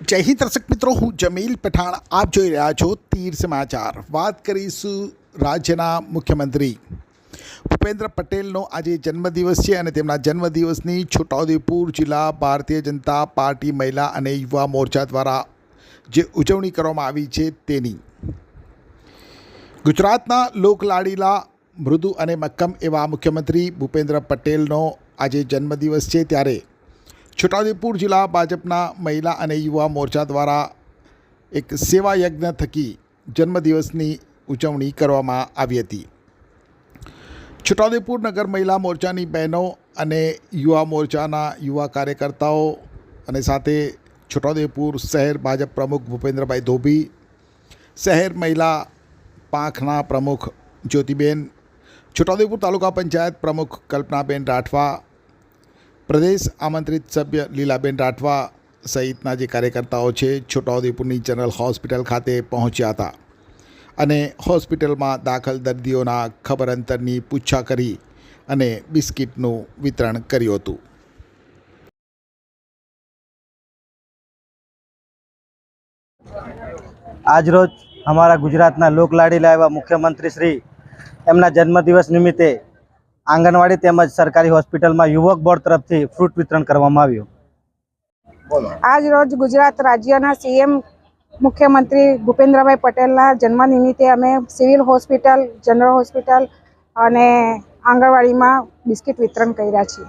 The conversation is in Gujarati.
જય હિન્દ દર્શક મિત્રો, હું જમીલ પઠાણ. આપ જોઈ રહ્યા છો તીર સમાચાર. વાત કરીશું રાજ્યના મુખ્યમંત્રી. ભૂપેન્દ્ર પટેલનો આજે જન્મદિવસ છે અને તેમના જન્મદિવસની છોટાઉદેપુર જિલ્લા ભારતીય જનતા પાર્ટી મહિલા અને યુવા મોરચા દ્વારા જે ઉજવણી કરવામાં આવી છે તેની. ગુજરાતના લોકલાડીલા મૃદુ અને મક્કમ એવા મુખ્યમંત્રી ભૂપેન્દ્ર પટેલનો આજે જન્મદિવસ છે ત્યારે છોટાઉદેપુર જિલ્લા ભાજપના મહિલા અને યુવા મોરચા દ્વારા એક સેવા યજ્ઞ થકી જન્મદિવસની ઉજવણી કરવામાં આવી હતી. છોટાઉદેપુર નગર મહિલા મોરચાની બહેનો અને યુવા મોરચાના યુવા કાર્યકર્તાઓ અને સાથે છોટાઉદેપુર શહેર ભાજપ પ્રમુખ ભૂપેન્દ્રભાઈ ધોબી, શહેર મહિલા પાંખના પ્રમુખ જ્યોતિબેન, છોટાઉદેપુર તાલુકા પંચાયત પ્રમુખ કલ્પનાબેન રાઠવા પ્રદેશ આમંત્રિત સભ્ય લીલાબેન રાઠવા સહિતના જે કાર્યકર્તાઓ છે છોટાઉદેપુરની જનરલ હોસ્પિટલ ખાતે પહોંચ્યા હતા અને હોસ્પિટલમાં દાખલ દર્દીઓના ખબર અંતરની પૂછા કરી અને બિસ્કિટનું વિતરણ કર્યું હતું. આજરોજ અમારા ગુજરાતના લોકલાડીલા એવા મુખ્યમંત્રી શ્રી. એમના જન્મદિવસ નિમિત્તે આંગણવાડી તેમજ સરકારી હોસ્પિટલમાં યુવક બોર્ડ તરફથી ફ્રૂટ વિતરણ કરવામાં આવ્યું. આજ રોજ ગુજરાત રાજ્યના સીએમ મુખ્યમંત્રી ભૂપેન્દ્રભાઈ પટેલના જન્મ નિમિત્તે અમે સિવિલ હોસ્પિટલ જનરલ હોસ્પિટલ અને આંગણવાડીમાં બિસ્કિટ વિતરણ કર્યા છીએ.